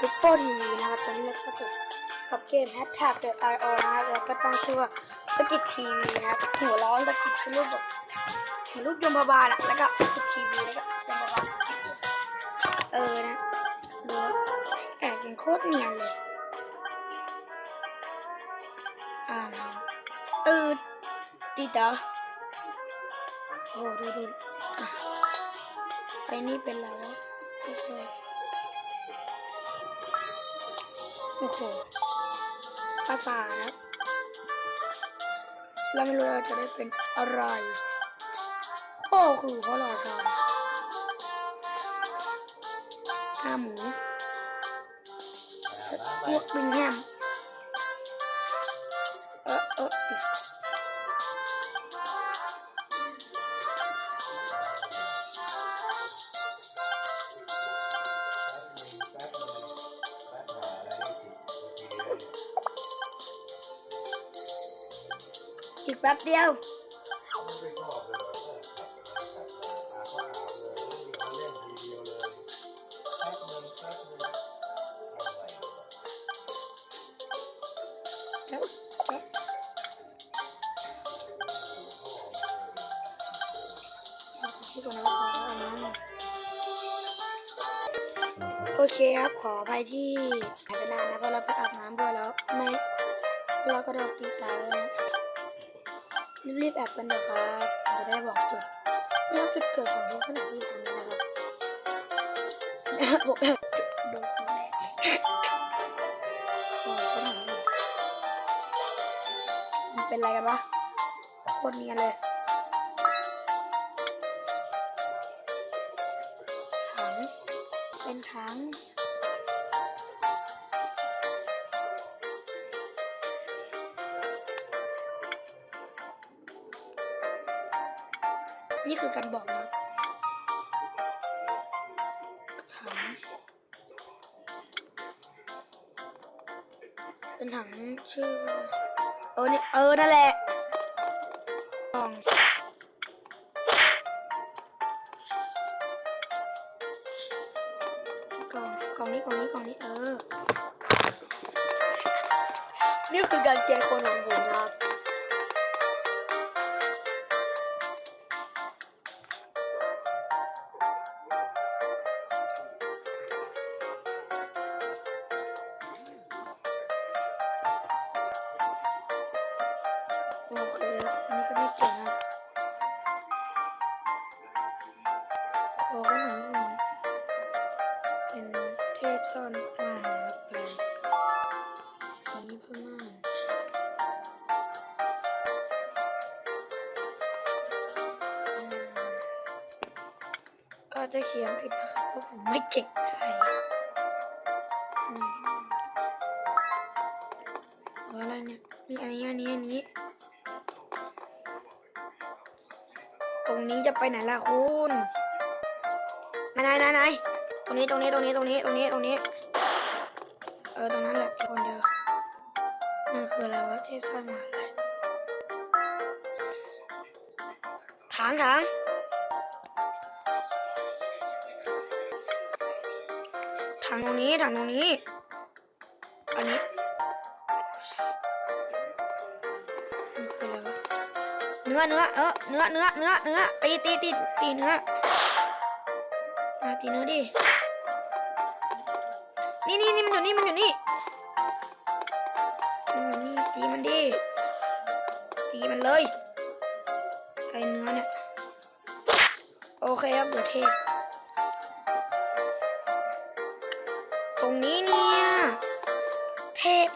พิปโป้ทีวีนะครับตอนนี้เราก็อยู่กับเกม Hashtag The IO นะครับแล้วก็ตั้งชื่อว่าสกิททีวีนะครับหัวร้อนสกิทคือรูปแบบเห็นรูปยมบาบาลอะแล้วก็สกิททีวีแล้วก็ยมบาบาลเออนะดูแอบยังโคตรเนียนเลย ติดเหรอโอ้ดูดูอะไอ้นี่เป็นอะไรวะไม่ใช่โอ้โหภาษาครับเราไม่รู้ว่าจะได้เป็นอะไรโอ้คือเพราะรอชอนห้าหมูพวกบิงแฮม ออาบน้ำหน่อยโอเคครับ ขออภัยที่หายไปนานนะเพราะเราไปอาบน้ำด้วยแล้ว ไม่ เราก็โดนตีสายเลย รีบๆแอบกันเถอะครับจะได้บอกจุดนี่ครับจุดเกิดของทุกขณะที่ทำนะครับผมแอบจุดโดนคนแรกโอ้ยเขาทำอยู่มันเป็นอะไรกันวะโคตรเนียนเลยถังเป็นถัง นี่คือการบอกนะถังเป็นถังชื่อว่าเออนี่เออนั่นแหละกล่องกล่องกล่องนี้กล่องนี้กล่องนี้เออนี่คือการแก้คนของผมนะครับ โอเคแล้วอันนี้ก็ไม่เกี่ยวนะครับขอขนมหนึ่งเป็นเทพซ่อนมาหาไปนี้พม่าอืมอาจจะเขียนผิดนะครับเพราะผมไม่เก่งไทยอออะไรเนี่ยนี่อันนี้อันนี้อันนี้ รงนี้จะไปไหนล่ะคุณไหนไหนไหนไหนตรงนี้ตรงนี้ตรงนี้ตรงนี้ตรงนี้ตรงนี้ เออตรงนั้นแหละคนเดียวนั่นคืออะไรวะเทพสร้อยมาถังถังถังตรงนี้ถังตรงนี้ อันนี้ นื้อเนื้อเออเนื้อเนื้อเนื้อเนื้อตีตีตีตีเนื้อมาตีเนื้อดินี่นี่นี่มันอยู่นี่มันอยู่นี่มันอยู่นี่ตีมันดิตีมันเลยไอเนื้อเนี่ยโอเคครับเดี๋ยวเทพตรงนี้เนี่ยเทพ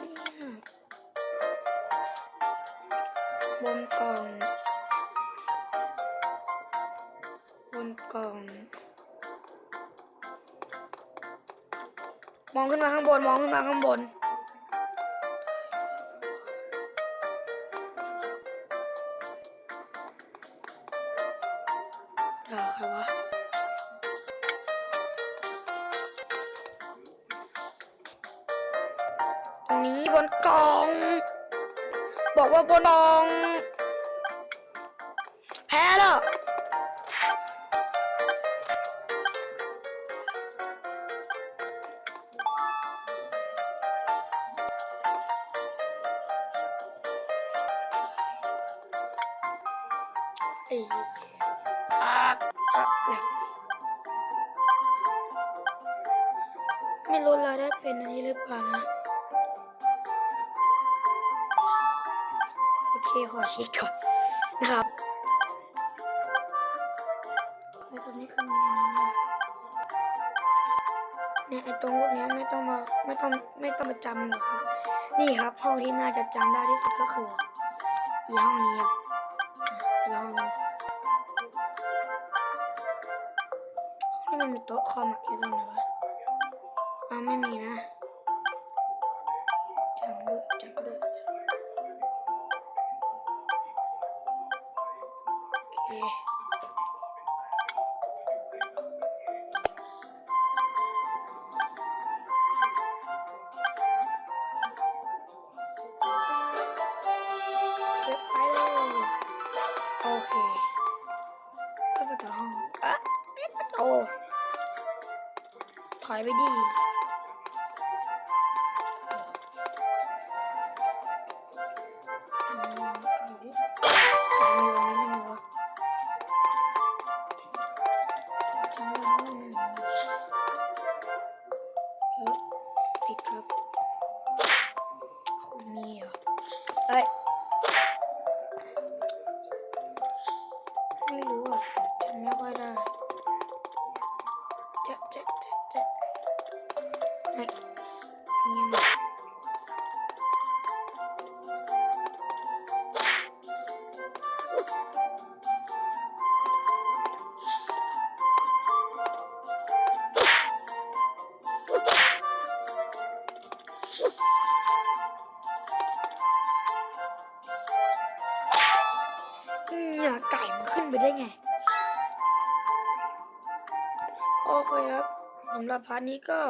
มองขึ้นมาข้างบน มองขึ้นมาข้างบน ด่าใครวะ ตรงนี้บนกอง บอกว่าบนกอง แพ้แล้ว ไม่รู้เราได้เป็นอันนี้หรือเปล่านะ โอเค ขอเช็คก่อนนะครับไอ้ตรงนี้คือมันยังไงเนี่ยไอ้ตรงพวกเนี้ยไม่ต้องมาไม่ต้องไม่ต้องมาจำหรอกครับ นี่ครับห้องที่น่าจะจำได้ที่สุดก็คืออีห้องนี้ครับอีห้อง นี่มันมีโต๊ะคอมอยู่ตรงไหนวะอ้าวไม่มีนะจำด้วยจำด้วยโอเคเก็บไปเลยโอเคเปิดประตูห้องอะปิดประตู อยไปดีไม่มีวะจำได้ว่ามันเฮ้ยติดครับของมีอะเฮ้ยไม่รู้อะจำไม่ค่อยได้จะเจ๊ะเจ๊ะ เจ๊ะเฮ้ยเงียบหน่อยเนี่ยไก่มันขึ้นไปได้ไงโอเคครับสำหรับพาร์ทนี้ก็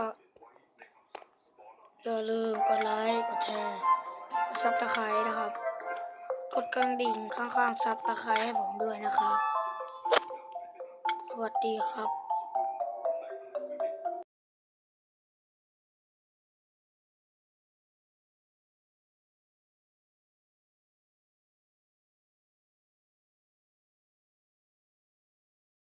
อย่าลืมกดไลค์ กดแชร์ซับตะไคร้นะครับ กดกระดิ่งข้างๆซับตะไคร้ให้ผมด้วยนะครับ สวัสดีครับ